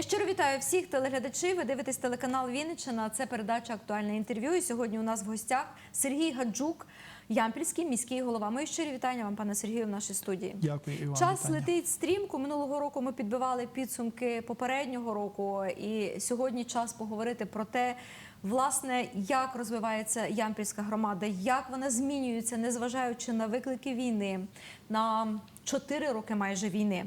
Я щиро вітаю всіх телеглядачів. Ви дивитесь телеканал Вінниччина. Це передача актуальне інтерв'ю. І сьогодні у нас в гостях Сергій Гаджук, Ямпільський міський голова. Мої щирі вітання вам, пане Сергію, в нашій студії. Дякую, Іван. Час вітання. летить стрімко. Минулого року ми підбивали підсумки попереднього року, і сьогодні час поговорити про те, власне, як розвивається Ямпільська громада, як вона змінюється, незважаючи на виклики війни, на чотири роки майже війни.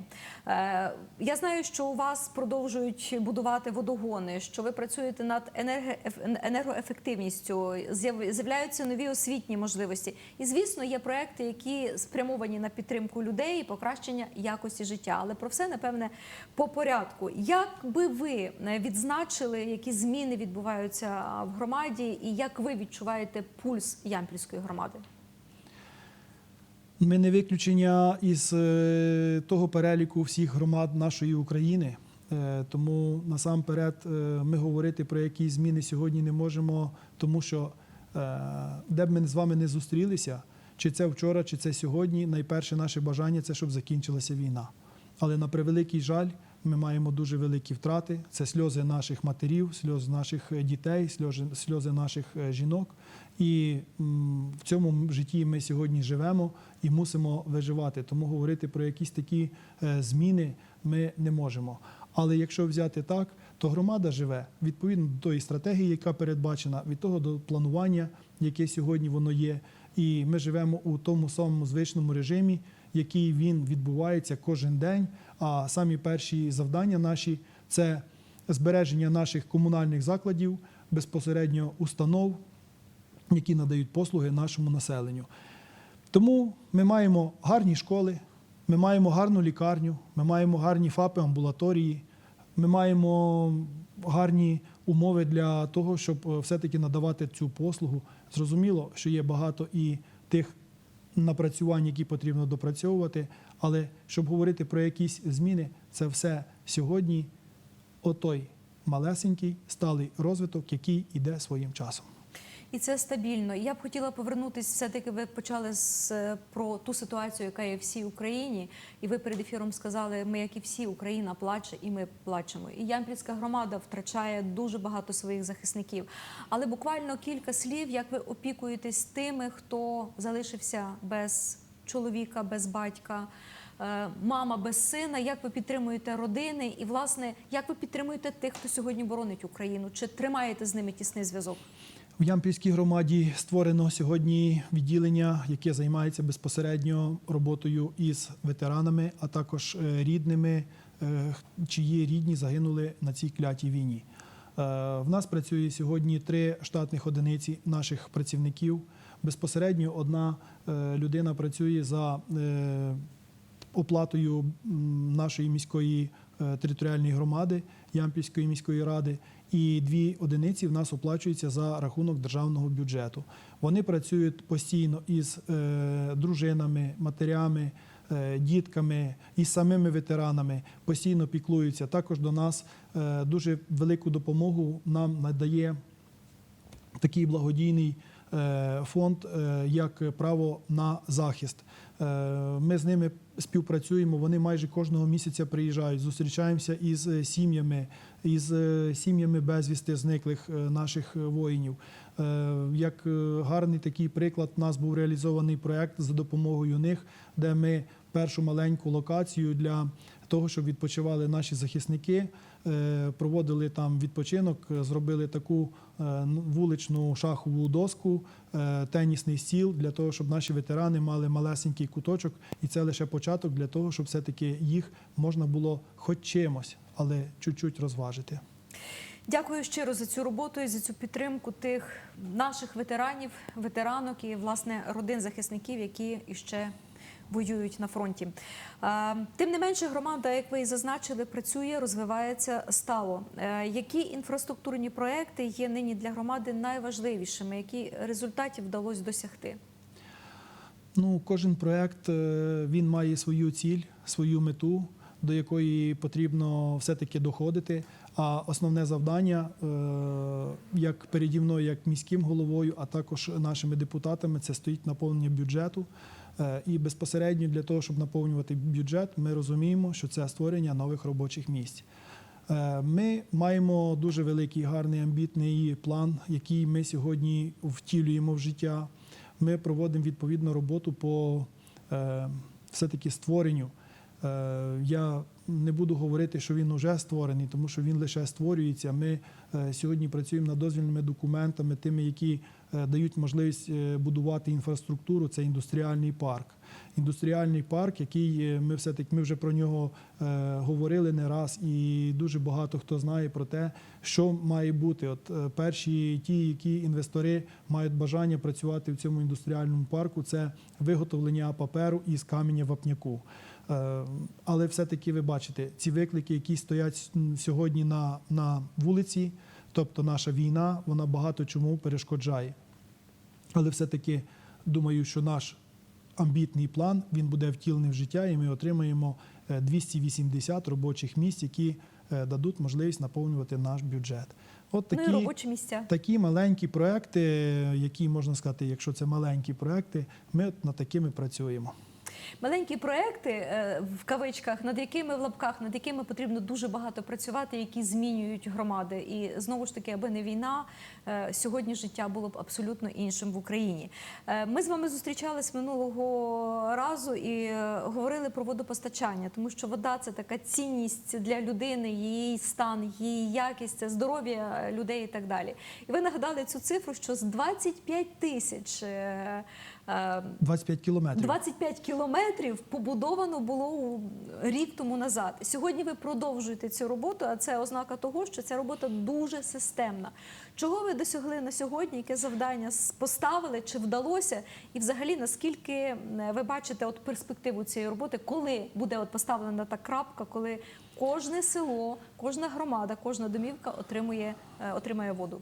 Е, я знаю, що у вас продовжують будувати водогони, що ви працюєте над енерго- енергоефективністю, з'являються нові освітні можливості. І звісно, є проекти, які спрямовані на підтримку людей і покращення якості життя. Але про все напевне по порядку. Як би ви е, відзначили, які зміни відбуваються в громаді, і як ви відчуваєте пульс Ямпільської громади? Ми не виключення із е, того переліку всіх громад нашої України. Е, Тому насамперед е, ми говорити про якісь зміни сьогодні не можемо, тому що де б ми з вами не зустрілися, чи це вчора, чи це сьогодні, найперше наше бажання це щоб закінчилася війна. Але на превеликий жаль, ми маємо дуже великі втрати. Це сльози наших матерів, сльози наших е, дітей, сльози, сльози наших е, жінок. І в цьому житті ми сьогодні живемо і мусимо виживати. Тому говорити про якісь такі е, зміни ми не можемо. Але якщо взяти так, то громада живе відповідно до тої стратегії, яка передбачена, від того до планування, яке сьогодні воно є. І ми живемо у тому самому звичному режимі, який він відбувається кожен день. А самі перші завдання наші це збереження наших комунальних закладів, безпосередньо установ, які надають послуги нашому населенню. Тому ми маємо гарні школи, ми маємо гарну лікарню, ми маємо гарні ФАПи, амбулаторії, ми маємо гарні умови для того, щоб е, все-таки надавати цю послугу. Зрозуміло, що є багато і тих напрацювань, які потрібно допрацьовувати, але щоб говорити про якісь зміни, це все сьогодні отой малесенький сталий розвиток, який іде своїм часом. І це стабільно. Я б хотіла повернутися. Все таки ви почали з е, про ту ситуацію, яка є в всій Україні. І ви перед ефіром сказали, ми, як і всі, Україна плаче, і ми плачемо. І Ямпільська громада втрачає дуже багато своїх захисників. Але буквально кілька слів, як ви опікуєтесь тими, хто залишився без чоловіка, без батька. е, Мама без сина, як ви підтримуєте родини, і власне як ви підтримуєте тих, хто сьогодні боронить Україну? Чи тримаєте з ними тісний зв'язок? В Ямпільській громаді створено сьогодні відділення, яке займається безпосередньо роботою із ветеранами, а також е, рідними, е, чиї рідні загинули на цій клятій війні. Е, В нас працює сьогодні три штатних одиниці наших працівників. Безпосередньо одна людина працює за оплатою нашої міської територіальної громади, Ямпільської міської ради, і дві одиниці в нас оплачуються за рахунок державного бюджету. Вони працюють постійно із е, дружинами, матерями, е, дітками і самими ветеранами, постійно піклуються. Також до нас е, дуже велику допомогу нам надає такий благодійний фонд, е, як право на захист. Е, Ми з ними співпрацюємо. Вони майже кожного місяця приїжджають, зустрічаємося із е, сім'ями, із е, сім'ями безвісти зниклих е, наших воїнів. Е, Як е, гарний такий приклад, у нас був реалізований проект за допомогою них, де ми першу маленьку локацію для того, щоб відпочивали наші захисники, е, проводили там відпочинок, е, зробили таку е, вуличну шахову доску, е, тенісний стіл для того, щоб наші ветерани мали малесенький куточок, і це лише початок для того, щоб все-таки їх можна було хоч чимось, але чуть-чуть розважити. Дякую щиро за цю роботу і за цю підтримку тих наших ветеранів, ветеранок і власне родин захисників, які іще воюють на фронті. Тим не менше, громада, як ви і зазначили, працює, розвивається стало. Е, Які інфраструктурні проекти є нині для громади найважливішими? Які результатів вдалося досягти? Ну, кожен проект е, він має свою ціль, свою мету, до якої потрібно все-таки доходити. А основне завдання, е, як переді мною, як міським головою, а також нашими депутатами, це стоїть наповнення бюджету. Е, І безпосередньо для того, щоб наповнювати бюджет, ми розуміємо, що це створення нових робочих місць. Е, Ми маємо дуже великий, гарний, амбітний план, який ми сьогодні втілюємо в життя. Ми проводимо відповідну роботу по е, все-таки створенню. Я не буду говорити, що він вже створений, тому що він лише створюється. Ми сьогодні працюємо над дозвільними документами, тими, які дають можливість е, будувати інфраструктуру. Це індустріальний парк. Індустріальний парк, який е, ми все таки ми вже про нього е, говорили не раз, і дуже багато хто знає про те, що має бути. От е, перші ті, які інвестори мають бажання працювати в цьому індустріальному парку, це виготовлення паперу із каменя вапняку. Е, Але все-таки ви бачите, ці виклики, які стоять сьогодні на, на вулиці, тобто наша війна, вона багато чому перешкоджає. Але все-таки думаю, що наш амбітний план він буде втілений в життя, і ми отримаємо е, 280 робочих місць, які е, дадуть можливість наповнювати наш бюджет. От Ну і такі, робочі місця. такі маленькі проекти, які можна сказати, якщо це маленькі проекти, ми над такими працюємо. Маленькі проекти е, в кавичках, над якими в лапках, над якими потрібно дуже багато працювати, які змінюють громади. І знову ж таки, аби не війна, е, сьогодні життя було б абсолютно іншим в Україні. Е, Ми з вами зустрічались минулого разу і говорили про водопостачання, тому що вода це така цінність для людини, її стан, її якість, здоров'я людей і так далі. І ви нагадали цю цифру, що з 25 тисяч. Е, е, 25 кілометрів. 25 кілометрів побудовано було рік тому назад. Сьогодні ви продовжуєте цю роботу, а це ознака того, що ця робота дуже системна. Чого ви досягли на сьогодні? Яке завдання поставили? Чи вдалося? І взагалі наскільки е, ви бачите от перспективу цієї роботи, коли буде от поставлена та крапка, коли кожне село, кожна громада, кожна домівка отримує, е, отримає воду?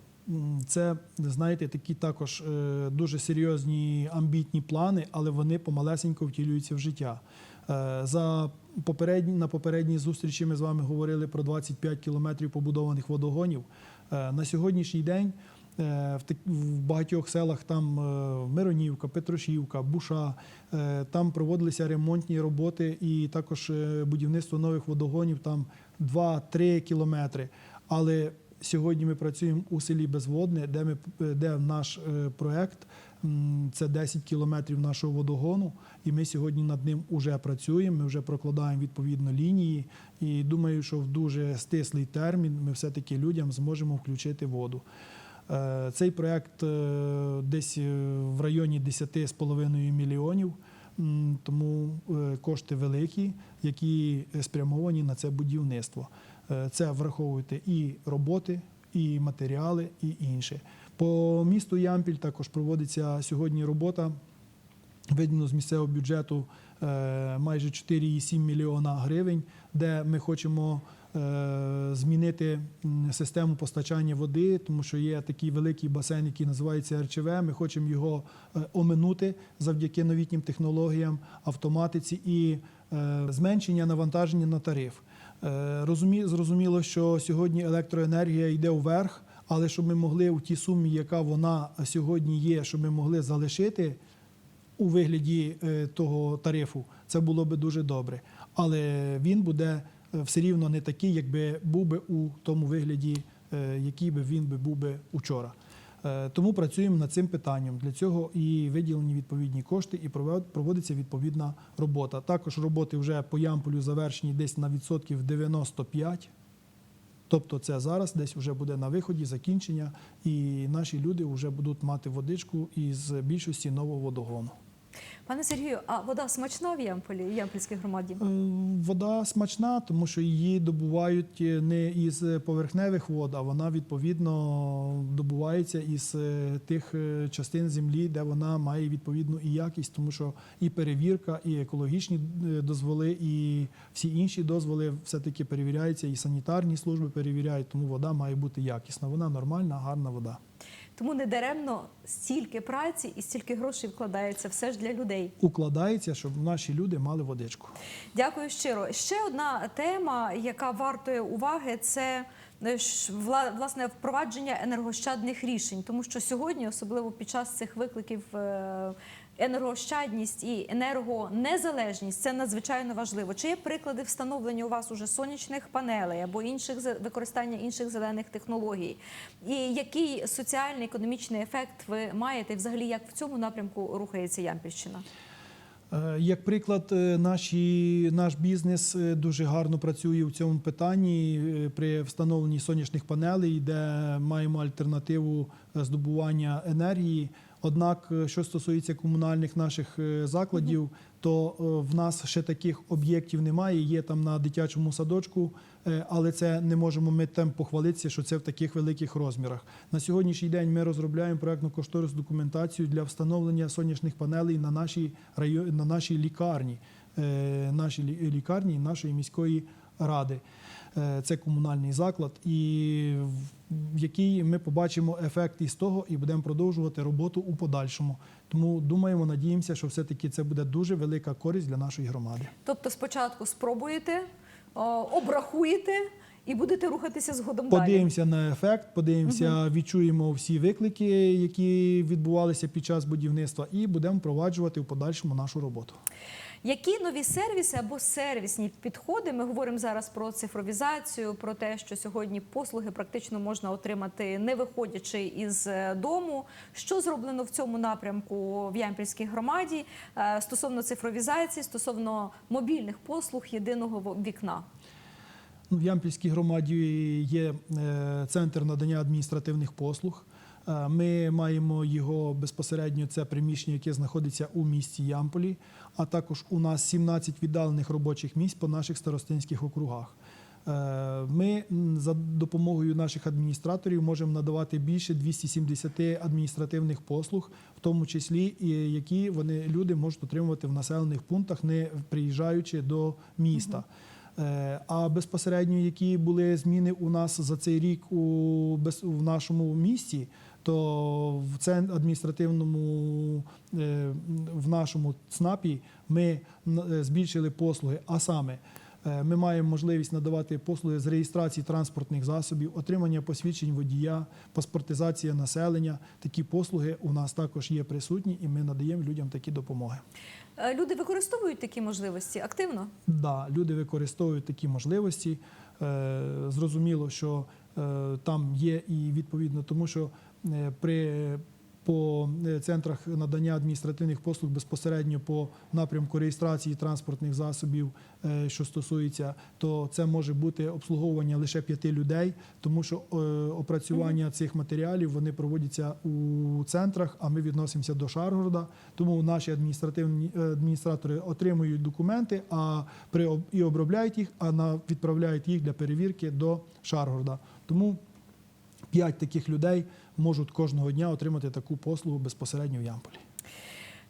Це, знаєте, такі також е, дуже серйозні амбітні плани, але вони помалесенько втілюються в життя. Е, За попередні, на попередній зустрічі ми з вами говорили про 25 кілометрів побудованих водогонів. Е, На сьогоднішній день в, багатьох селах там Миронівка, Петрошівка, Буша, там проводилися ремонтні роботи і також будівництво нових водогонів там 2-3 кілометри. Але Сьогодні ми працюємо у селі Безводне, де ми де наш е, проект. Це 10 кілометрів нашого водогону, і ми сьогодні над ним вже працюємо. Ми вже прокладаємо відповідно лінії. І думаю, що в дуже стислий термін ми все-таки людям зможемо включити воду. Е, Цей проект е, десь в районі 10,5 мільйонів. Тому кошти великі, які спрямовані на це будівництво. Е, Це враховуйте і роботи, і матеріали, і інше. По місту Ямпіль також проводиться сьогодні робота. Виділено з місцевого бюджету е, майже 4,7 мільйона гривень, де ми хочемо е, змінити систему постачання води, тому що є такий великий басейн, який називається РЧВ. Ми хочемо його оминути завдяки новітнім технологіям, автоматиці і зменшення навантаження на тариф. Е, Розумі, зрозуміло, що сьогодні електроенергія йде вверх, але щоб ми могли у тій сумі, яка вона сьогодні є, щоб ми могли залишити у вигляді е, того тарифу, це було би дуже добре. Але він буде е, все рівно не такий, якби був би у тому вигляді, який би він був би учора. Е, Тому працюємо над цим питанням. Для цього і виділені відповідні кошти, і проводиться відповідна робота. Також роботи вже по ямполю завершені десь на відсотків 95. Тобто це зараз десь вже буде на виході закінчення, і наші люди вже будуть мати водичку із більшості нового водогону. Пане Сергію, а вода смачна в Ямполі, в Ямпільській громаді? Е, Вода смачна, тому що її добувають не із поверхневих вод, а вона відповідно добувається із е, тих е, частин землі, де вона має відповідну і якість, тому що і перевірка, і екологічні е, дозволи, і всі інші дозволи все-таки перевіряються, і санітарні служби перевіряють, тому вода має бути якісна. Вона нормальна, гарна вода. Тому не даремно стільки праці і стільки грошей вкладається все ж для людей. Укладається, щоб наші люди мали водичку. Дякую щиро. Ще одна тема, яка вартує уваги, це е, власне впровадження енергощадних рішень, тому що сьогодні, особливо під час цих викликів. Енергоощадність і енергонезалежність це надзвичайно важливо. Чи є приклади встановлення у вас уже сонячних панелей або інших використання інших зелених технологій? І який соціальний економічний ефект ви маєте? Взагалі як в цьому напрямку рухається Ямпільщина? Е, Як приклад, е, наші, наш бізнес е, дуже гарно працює в цьому питанні при встановленні сонячних панелей, де маємо альтернативу здобування енергії. Однак, е, що стосується комунальних наших е, закладів, то е, в нас ще таких об'єктів немає. Є там на дитячому садочку, але це не можемо ми тим похвалитися, що це в таких великих розмірах. На сьогоднішній день ми розробляємо проектно-кошторисну документацію для встановлення сонячних панелей на нашій райо- на нашій лікарні, нашій лі- лікарні нашої міської ради. Е, Це комунальний заклад, і в- який ми побачимо ефект із того і будемо продовжувати роботу у подальшому. Тому думаємо, надіємося, що все-таки це буде дуже велика користь для нашої громади. Тобто спочатку спробуєте, обрахуєте і будете рухатися згодом далі. Подивимося на ефект, подивимося, відчуємо всі виклики, які відбувалися під час будівництва, і будемо впроваджувати в подальшому нашу роботу. Які нові сервіси або сервісні підходи? Ми говоримо зараз про цифровізацію, про те, що сьогодні послуги практично можна отримати не виходячи із е, дому. Що зроблено в цьому напрямку в Ямпільській громаді е, стосовно цифровізації, стосовно мобільних послуг єдиного вікна? Ну, В Ямпільській громаді є е, центр надання адміністративних послуг. Е, Ми маємо його безпосередньо, це приміщення, яке знаходиться у місті Ямполі, а також у нас 17 віддалених робочих місць по наших старостинських округах. Е, Ми за допомогою наших адміністраторів можемо надавати більше 270 адміністративних послуг, в тому числі які вони люди можуть отримувати в населених пунктах, не приїжджаючи до міста. Е, А безпосередньо, які були зміни у нас за цей рік у в нашому місті, то в це адміністративному е, в нашому ЦНАПі ми е, збільшили послуги. А саме, е, ми маємо можливість надавати послуги з реєстрації транспортних засобів, отримання посвідчень водія, паспортизація населення. Такі послуги у нас також є присутні, і ми надаємо людям такі допомоги. Люди використовують такі можливості активно. Да, люди використовують такі можливості. Зрозуміло, що там є і відповідно, тому що е, при по е, центрах надання адміністративних послуг безпосередньо по напрямку реєстрації транспортних засобів, е, що стосується, то це може бути обслуговування лише п'яти людей, тому що е, опрацювання цих матеріалів вони проводяться у центрах, а ми відносимося до Шаргорода. Тому наші адміністративні адміністратори отримують документи, а при і обробляють їх, а на відправляють їх для перевірки до Шаргорода. Тому п'ять таких людей можуть кожного дня отримати таку послугу безпосередньо в Ямполі.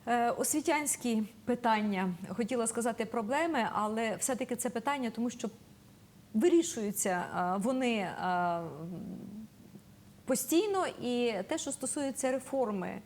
Е, Освітянські питання, хотіла сказати проблеми, але все-таки це питання, тому що вирішуються е, вони е, постійно, і те, що стосується реформи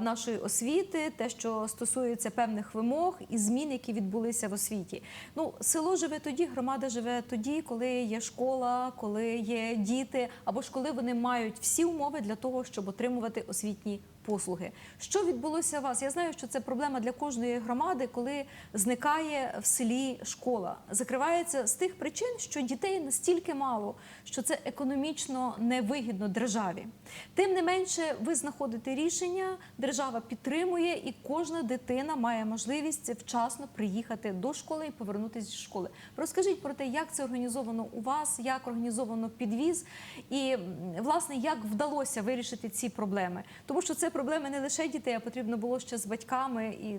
нашої освіти, те, що стосується певних вимог і змін, які відбулися в освіті. Ну, село живе тоді, громада живе тоді, коли є школа, коли є діти, або ж коли вони мають всі умови для того, щоб отримувати освітні послуги. Що відбулося у вас? Я знаю, що це проблема для кожної громади, коли зникає в селі школа. Закривається з тих причин, що дітей настільки мало, що це економічно невигідно державі. Тим не менше, ви знаходите рішення, держава підтримує, і кожна дитина має можливість вчасно приїхати до школи і повернутися зі школи. Розкажіть про те, як це організовано у вас, як організовано підвіз, і власне як вдалося вирішити ці проблеми, тому що це проблеми не лише дітей, а потрібно було ще з батьками і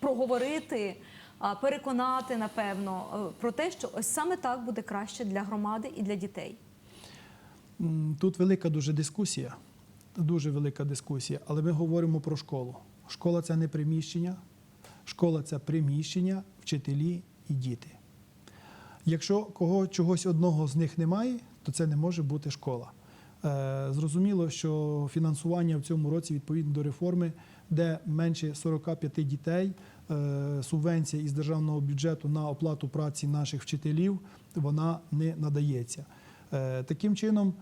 проговорити. Переконати напевно е, про те, що ось саме так буде краще для громади і для дітей. Тут велика дуже дискусія, дуже велика дискусія, але ми говоримо про школу. Школа це не приміщення, школа це приміщення, вчителі і діти. Якщо кого чогось одного з них немає, то це не може бути школа. Е, Зрозуміло, що фінансування в цьому році відповідно до реформи, де менше 45 дітей, е, субвенція із державного бюджету на оплату праці наших вчителів, вона не надається. Е, Таким чином,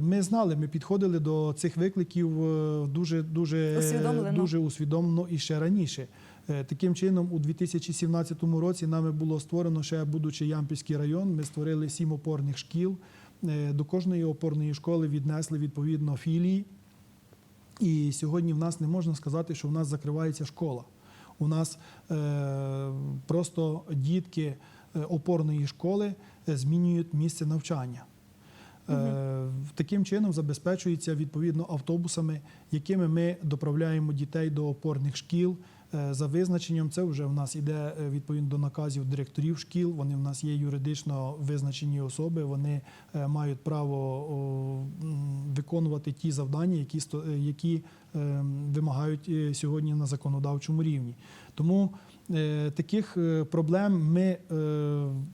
ми знали, ми підходили до цих викликів дуже, дуже, Усвідомлено. дуже усвідомлено і ще раніше. Таким чином, у 2017 році нами було створено ще будучи Ямпільський район. Ми створили сім опорних шкіл. Е, До кожної опорної школи віднесли відповідно філії. І сьогодні в нас не можна сказати, що в нас закривається школа. У нас е, просто дітки е, опорної школи е, змінюють місце навчання. Е, Таким чином забезпечується відповідно автобусами, якими ми доправляємо дітей до опорних шкіл. Е, За визначенням, це вже в нас іде е, відповідно до наказів директорів шкіл. Вони в нас є юридично визначені особи. Вони е, мають право виконувати ті завдання, які які вимагають сьогодні на законодавчому рівні. Тому таких проблем ми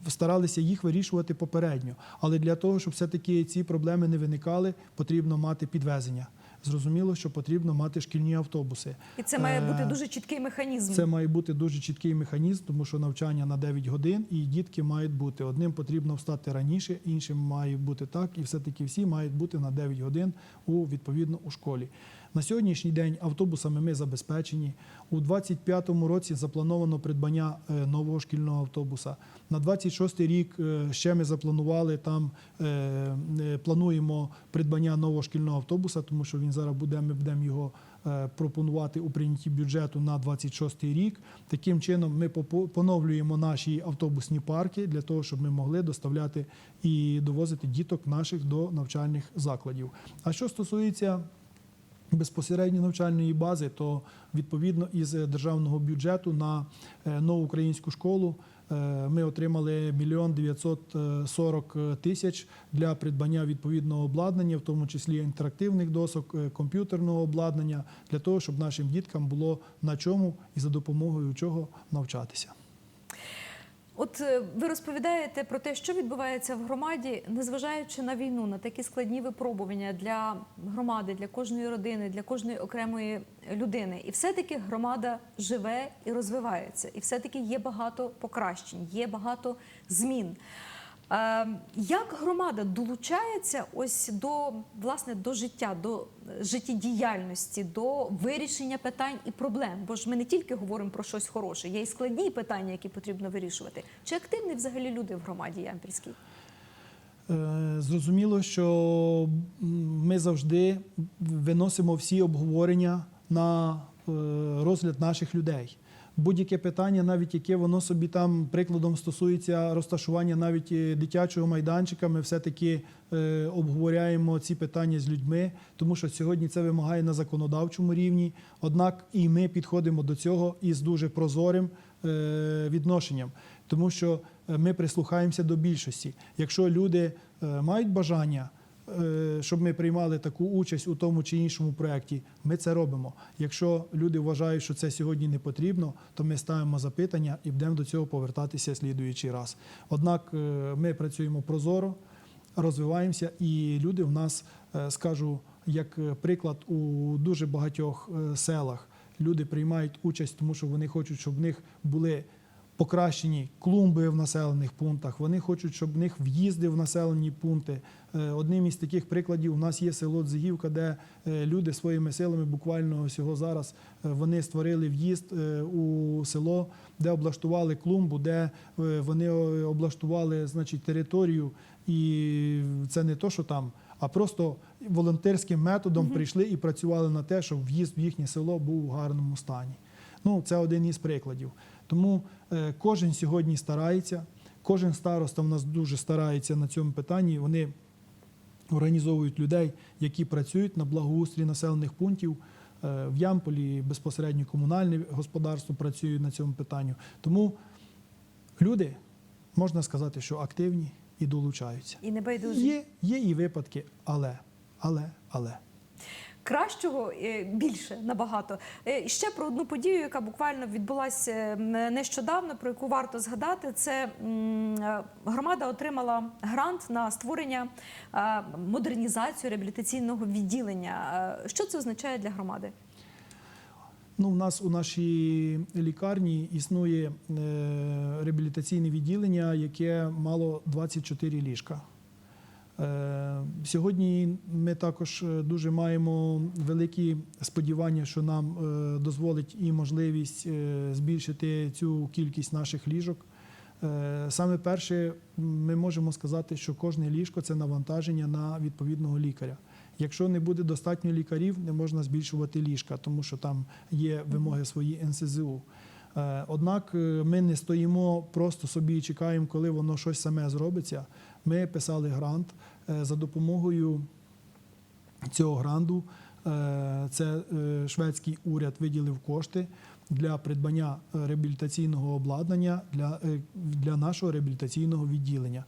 старалися їх вирішувати попередньо. Але для того, щоб все-таки ці проблеми не виникали, потрібно мати підвезення. Зрозуміло, що потрібно мати шкільні автобуси. І це має бути Е, дуже чіткий механізм. Це має бути дуже чіткий механізм, тому що навчання на 9 годин, і дітки мають бути. Одним потрібно встати раніше, іншим має бути так, і все-таки всі мають бути на 9 годин у відповідно у школі. На сьогоднішній день автобусами ми забезпечені. У 2025 році заплановано придбання е, нового шкільного автобуса. На 26 рік е, ще ми запланували там, е, плануємо придбання нового шкільного автобуса, тому що він зараз буде, ми будемо його пропонувати у прийнятті бюджету на 26 рік. Таким чином ми поновлюємо наші автобусні парки для того, щоб ми могли доставляти і довозити діток наших до навчальних закладів. А що стосується безпосередньо навчальної бази, то відповідно із державного бюджету на е, нову українську школу е, ми отримали мільйон 940 тисяч для придбання відповідного обладнання, в тому числі інтерактивних досок, е, комп'ютерного обладнання, для того, щоб нашим діткам було на чому і за допомогою чого навчатися. От е, ви розповідаєте про те, що відбувається в громаді, незважаючи на війну, на такі складні випробування для громади, для кожної родини, для кожної окремої людини. І все-таки громада живе і розвивається. І все-таки є багато покращень, є багато змін. Е, Як громада долучається ось до власне до життя, до життєдіяльності, до вирішення питань і проблем? Бо ж ми не тільки говоримо про щось хороше, є і складні питання, які потрібно вирішувати. Чи активні взагалі люди в громаді Ямпільській? Е, Зрозуміло, що ми завжди виносимо всі обговорення на е, розгляд наших людей. Будь-яке питання, навіть яке воно собі там прикладом стосується розташування навіть е, дитячого майданчика, ми все-таки е, обговоряємо ці питання з людьми, тому що сьогодні це вимагає на законодавчому рівні. Однак і ми підходимо до цього із дуже прозорим е, відношенням, тому що ми прислухаємося до більшості. Якщо люди мають бажання, щоб ми приймали таку участь у тому чи іншому проєкті, ми це робимо. Якщо люди вважають, що це сьогодні не потрібно, то ми ставимо запитання і будемо до цього повертатися слідуючий раз. Однак е, ми працюємо прозоро, розвиваємося, і люди в нас, е, скажу, як е, приклад, у дуже багатьох е, селах люди приймають участь, тому що вони хочуть, щоб в них були покращені клумби в населених пунктах. Вони хочуть, щоб в них в'їзди в населені пункти. Е, Одним із таких прикладів у нас є село Дзигівка, де е, люди своїми силами буквально всього зараз е, вони створили в'їзд у село, де облаштували клумбу, де вони облаштували значить, територію. І це не то, що там, а просто волонтерським методом прийшли і працювали на те, щоб в'їзд в їхнє село був у гарному стані. Ну, це один із прикладів. Тому е, кожен сьогодні старається, кожен староста в нас дуже старається на цьому питанні. Вони організовують людей, які працюють на благоустрій населених пунктів. Е, В Ямполі безпосередньо комунальне господарство працює на цьому питанні. Тому люди, можна сказати, що активні і долучаються. І небайдужі. Є, є і випадки, але, але, але. Кращого е, більше набагато. Е, Ще про одну подію, яка буквально відбулася нещодавно, про яку варто згадати. Це е, громада отримала грант на створення е, модернізацію реабілітаційного відділення. Е, Що це означає для громади? Ну, у нас у нашій лікарні існує е, реабілітаційне відділення, яке мало 24 ліжка. Е, Сьогодні ми також е, дуже маємо великі сподівання, що нам е, дозволить і можливість збільшити цю кількість наших ліжок. Саме перше, ми можемо сказати, що кожне ліжко це навантаження на відповідного лікаря. Якщо не буде достатньо лікарів, не можна збільшувати ліжка, тому що там є вимоги свої НСЗУ. Е, Однак е, ми не стоїмо просто собі і чекаємо, коли воно щось саме зробиться. Ми писали грант е, за допомогою цього гранту. Це шведський уряд виділив кошти для придбання реабілітаційного обладнання для, для нашого реабілітаційного відділення.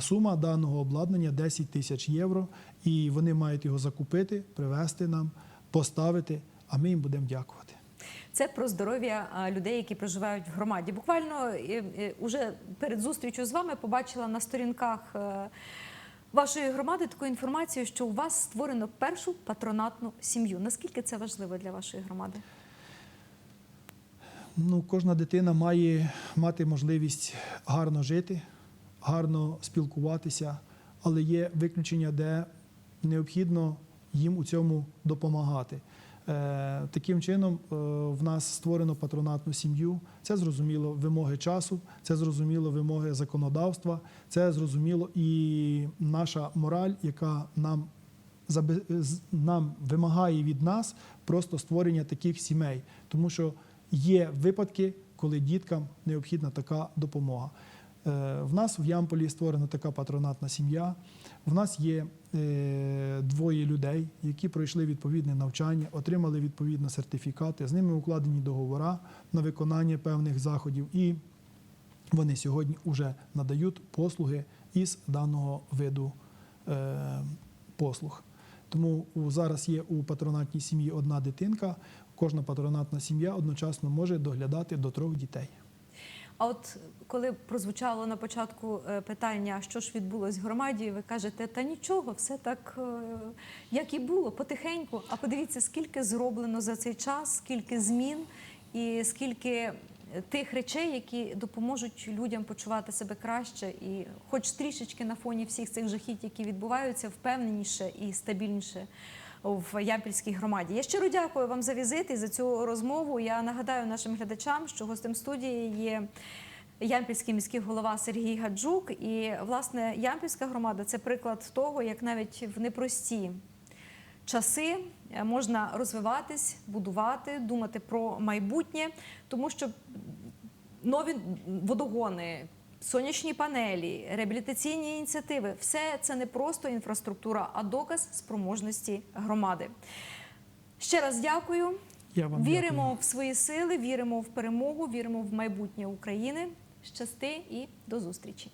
Сума даного обладнання 10 тисяч євро, і вони мають його закупити, привезти нам, поставити, а ми їм будемо дякувати. Це про здоров'я людей, які проживають в громаді. Буквально уже перед зустрічю з вами побачила на сторінках е, вашої громади таку інформацію, що у вас створено першу патронатну сім'ю. Наскільки це важливо для вашої громади? Ну, кожна дитина має мати можливість гарно жити, гарно спілкуватися, але є виключення, де необхідно їм у цьому допомагати. Е, таким чином, е, в нас створено патронатну сім'ю. Це зрозуміло вимоги часу, це зрозуміло вимоги законодавства, це зрозуміло і наша мораль, яка нам нам вимагає від нас просто створення таких сімей, тому що є випадки, коли діткам необхідна така допомога. Е, В нас в Ямполі створена така патронатна сім'я. В нас є е, двоє людей, які пройшли відповідне навчання, отримали відповідні сертифікати. З ними укладені договори на виконання певних заходів, і вони сьогодні вже надають послуги із даного виду е, послуг. Тому зараз є у патронатній сім'ї одна дитинка. Кожна патронатна сім'я одночасно може доглядати до трьох дітей. А от коли прозвучало на початку е, питання, що ж відбулось в громаді, ви кажете, та нічого, все так, е, як і було, потихеньку. А подивіться, скільки зроблено за цей час, скільки змін і скільки е, тих речей, які допоможуть людям почувати себе краще, і, хоч трішечки на фоні всіх цих жахіть, які відбуваються, впевненіше і стабільніше в Ямпільській громаді. Я щиро дякую вам за візит і за цю розмову. Я нагадаю нашим глядачам, що гостем студії є. Ямпільський міський голова Сергій Гаджук. І, власне, Ямпільська громада це приклад того, як навіть в непрості часи можна розвиватись, будувати, думати про майбутнє, тому що нові водогони, сонячні панелі, реабілітаційні ініціативи все це не просто інфраструктура, а доказ спроможності громади. Ще раз дякую. Я вам Віримо дякую. в свої сили, віримо в перемогу, віримо в майбутнє України. Щасти і до зустрічі.